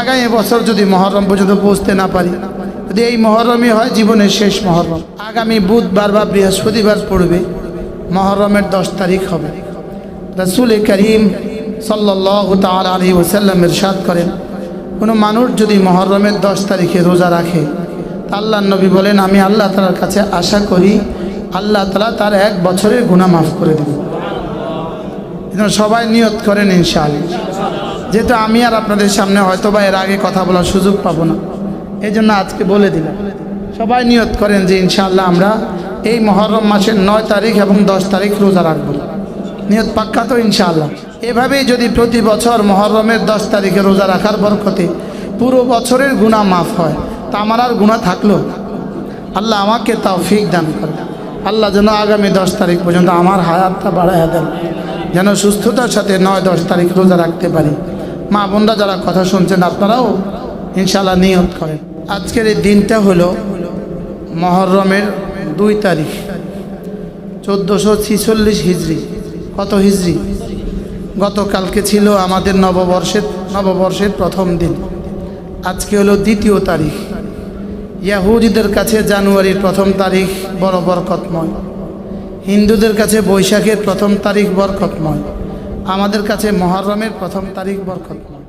আগামী বছর যদি মহরম পর্যন্ত পৌঁছতে না পারি, যদি এই মহরমই হয় জীবনের শেষ মহরম। আগামী বুধবার বা বৃহস্পতিবার পড়বে, মহরমের দশ তারিখ হবে। রসুল করিম সাল্লাহ তাল আলী ওসাল্লাম ইরশাদ করেন, কোনো মানুষ যদি মহরমের দশ তারিখে রোজা রাখে আল্লাহ নবী বলেন, আমি আল্লাহ তালার কাছে আশা করি, আল্লাহ তালা তার এক বছরের গুণা মাফ করে এজন্য সবাই নিয়ত করেন ইনশাআল্লাহ। যেহেতু আমি আর আপনাদের সামনে হয়তো বা এর আগে কথা বলার সুযোগ পাবো না এই জন্য আজকে বলে দিলাম। সবাই নিয়ত করেন যে ইনশাআল্লাহ আমরা এই মহরম মাসের নয় তারিখ এবং দশ তারিখ রোজা রাখব। নিয়ত পাক্কা তো ইনশাআল্লাহ। এভাবেই যদি প্রতি বছর মহরমের দশ তারিখে রোজা রাখার বরকতে পুরো বছরের গুণা মাফ হয়, তা আমার আর গুণা থাকল? আল্লাহ আমাকে তাও ফিক দান করে আল্লাহ যেন আগামী দশ তারিখ পর্যন্ত আমার হায়াতটা বাড়াইয়া দেন, যেন সুস্থতার সাথে নয় দশ তারিখ রোজা রাখতে পারি। মা বোনরা যারা কথা শুনছেন, আপনারাও ইনশাল্লাহ নিয়ত করেন। আজকের এই দিনটা হলো মহরমের দুই তারিখ, চোদ্দোশো ছিচল্লিশ হিজড়ি। কত হিজড়ি? গতকালকে ছিল আমাদের নববর্ষের নববর্ষের প্রথম দিন। আজকে হলো দ্বিতীয় তারিখ। ইয়াহুদিদের কাছে জানুয়ারির প্রথম তারিখ বড় বরকতময়। হিন্দুদের কাছে বৈশাখের প্রথম তারিখ বরকতময়। আমাদের কাছে মহরমের প্রথম তারিখ বরকত।